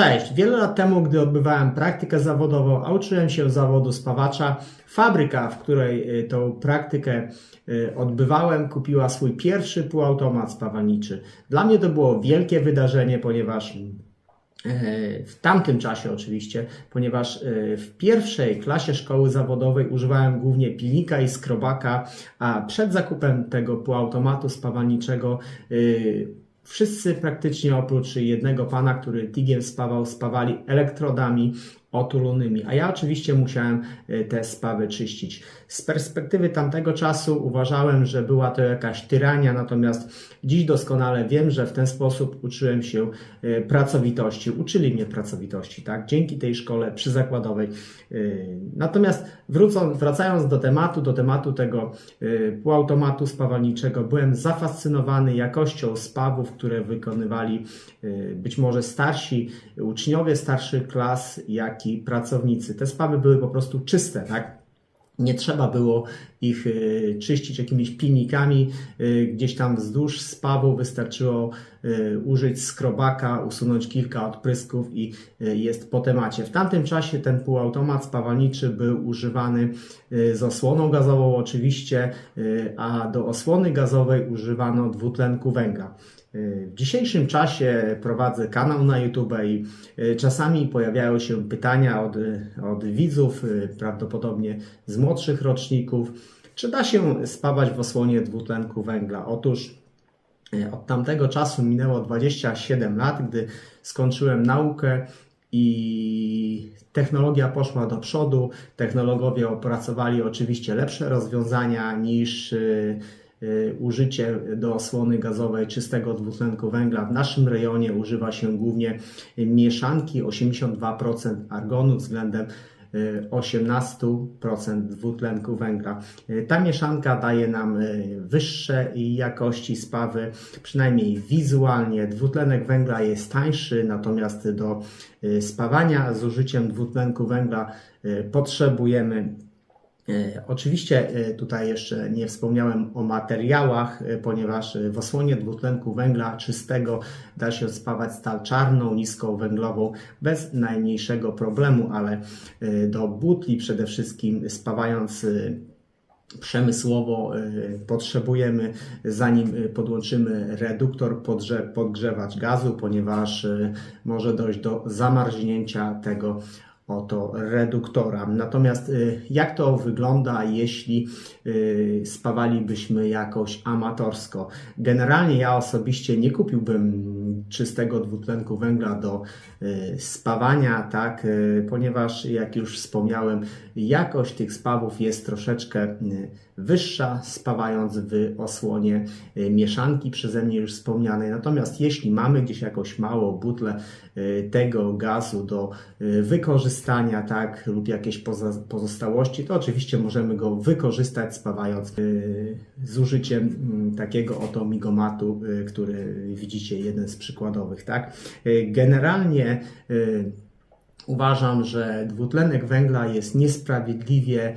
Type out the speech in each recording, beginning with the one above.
Cześć. Wiele lat temu, gdy odbywałem praktykę zawodową, a uczyłem się zawodu spawacza, fabryka, w której y, tą praktykę y, odbywałem, kupiła swój pierwszy półautomat spawalniczy. Dla mnie to było wielkie wydarzenie, ponieważ e, w tamtym czasie oczywiście, ponieważ w pierwszej klasie szkoły zawodowej używałem głównie pilnika i skrobaka, a przed zakupem tego półautomatu spawalniczego y, Wszyscy praktycznie oprócz jednego pana, który tigiem spawał, spawali elektrodami otulonymi, a ja oczywiście musiałem e, te spawy czyścić. Z perspektywy tamtego czasu uważałem, że była to jakaś tyrania, natomiast dziś doskonale wiem, że w ten sposób uczyłem się e, pracowitości, uczyli mnie pracowitości, tak, dzięki tej szkole przyzakładowej. E, Natomiast wrócą, wracając do tematu, do tematu tego półautomatu spawalniczego, byłem zafascynowany jakością spawów, które wykonywali być może starsi uczniowie starszych klas, jak pracownicy. Te spawy były po prostu czyste, tak? Nie trzeba było ich y, czyścić jakimiś pilnikami. Y, Gdzieś tam wzdłuż spawu wystarczyło użyć skrobaka, usunąć kilka odprysków i y, jest po temacie. W tamtym czasie ten półautomat spawalniczy był używany y, z osłoną gazową oczywiście, y, a do osłony gazowej używano dwutlenku węgla. W dzisiejszym czasie prowadzę kanał na YouTube i y, czasami pojawiają się pytania od, od widzów, y, prawdopodobnie z młodszych roczników, czy da się spawać w osłonie dwutlenku węgla. Otóż y, od tamtego czasu minęło 27 lat, gdy skończyłem naukę i technologia poszła do przodu. Technologowie opracowali oczywiście lepsze rozwiązania niż y, y, użycie do osłony gazowej czystego dwutlenku węgla. W naszym rejonie używa się głównie mieszanki 82% argonu względem 18% dwutlenku węgla. Y, Ta mieszanka daje nam y, wyższe jakości spawy, przynajmniej wizualnie. Dwutlenek węgla jest tańszy, natomiast do spawania z użyciem dwutlenku węgla potrzebujemy E, Oczywiście e, tutaj jeszcze nie wspomniałem o materiałach, e, ponieważ e, w osłonie dwutlenku węgla czystego da się spawać stal czarną, niską węglową bez najmniejszego problemu, ale e, do butli przede wszystkim spawając e, przemysłowo e, potrzebujemy, zanim e, podłączymy reduktor, podgrze- podgrzewacz gazu, ponieważ e, może dojść do zamarznięcia tego oto reduktora. Natomiast y, jak to wygląda, jeśli y, spawalibyśmy jakoś amatorsko? Generalnie ja osobiście nie kupiłbym czystego dwutlenku węgla do y, spawania, tak, y, ponieważ jak już wspomniałem, jakość tych spawów jest troszeczkę y, wyższa, spawając w osłonie mieszanki przeze mnie już wspomnianej. Natomiast jeśli mamy gdzieś jakąś małą butlę tego gazu do wykorzystania, tak, lub jakieś pozostałości, to oczywiście możemy go wykorzystać spawając z użyciem mm, takiego oto migomatu, który widzicie, jeden z przykładowych, tak. Y, Generalnie y, uważam, że dwutlenek węgla jest niesprawiedliwie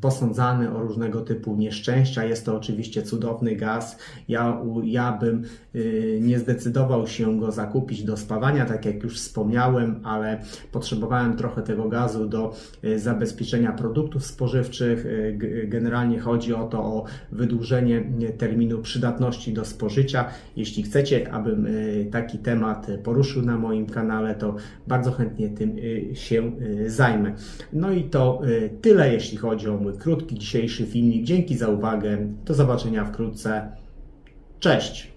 posądzany o różnego typu nieszczęścia. Jest to oczywiście cudowny gaz. Ja, ja bym y, nie zdecydował się go zakupić do spawania, tak jak już wspomniałem, ale potrzebowałem trochę tego gazu do y, zabezpieczenia produktów spożywczych. Y, Generalnie chodzi o to o wydłużenie terminu przydatności do spożycia. Jeśli chcecie, abym taki temat poruszył na moim kanale, to bardzo chętnie tym się zajmę. No i to y, tyle, jeśli chodzi o mój krótki dzisiejszy filmik. Dzięki za uwagę. Do zobaczenia wkrótce. Cześć!